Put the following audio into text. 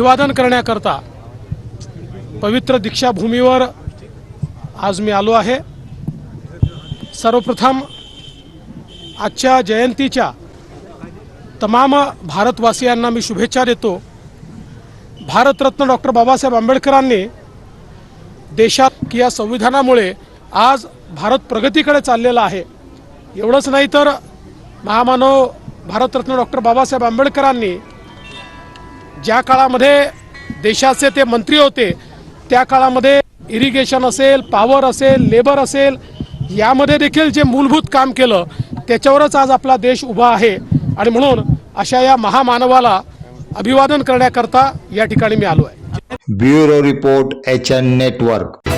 अभिवादन करण्याकरता पवित्र दीक्षाभूमीवर आज मी आलो आहे. सर्वप्रथम आजच्या जयंतीच्या तमाम भारतवासियांना मी शुभेच्छा देतो. भारतरत्न डॉक्टर बाबासाहेब आंबेडकरांनी देशात की या संविधानामुळे आज भारत प्रगतीकडे चाललेला आहे. एवढंच नाही तर महामानव भारतरत्न डॉक्टर बाबासाहेब आंबेडकरांनी ज्या काळामध्ये देशाचे ते मंत्री होते त्या काळामध्ये इरिगेशन असेल पॉवर असेल लेबर असेल यामध्ये देखील जे मूलभूत काम केलं त्याच्यावरच आज आपला देश उभा आहे. आणि म्हणून अशा या महामानवाला अभिवादन करण्याकरता या ठिकाणी मी आलो आहे. Bureau report H N network.